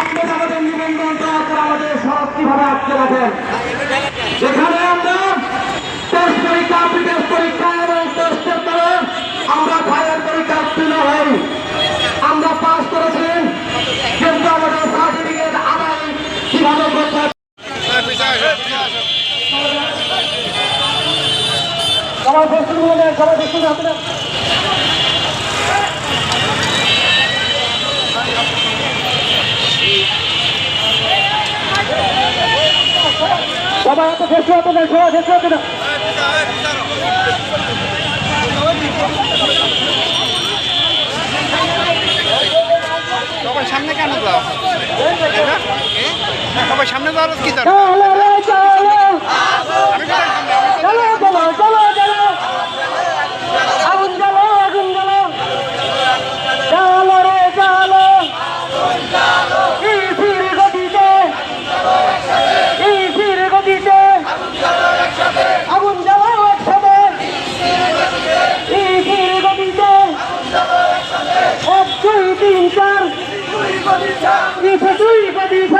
আপনারা আমাদের নিবন্ধনটা আমাদের সড়ক কীভাবে আটকে রাখেন? যেখানে আমরা টেস্ট পরীক্ষা বিদেশ পরীক্ষা এবং টেস্টের দ্বারা আমরা ফায়ার পরীক্ষা উত্তীর্ণ হই। আমরা পাস করেছি, কিন্তু আমাদের সার্টিফিকেট আদায় কীভাবে করতে সবাই হলেন, সবাই প্রস্তুত আপনারা সবাই এত শেষ হতে না সবাই শেষ হতে না সবাই সামনে কেন যাও সবাই সামনে যাওয়ার কি দরকার Ich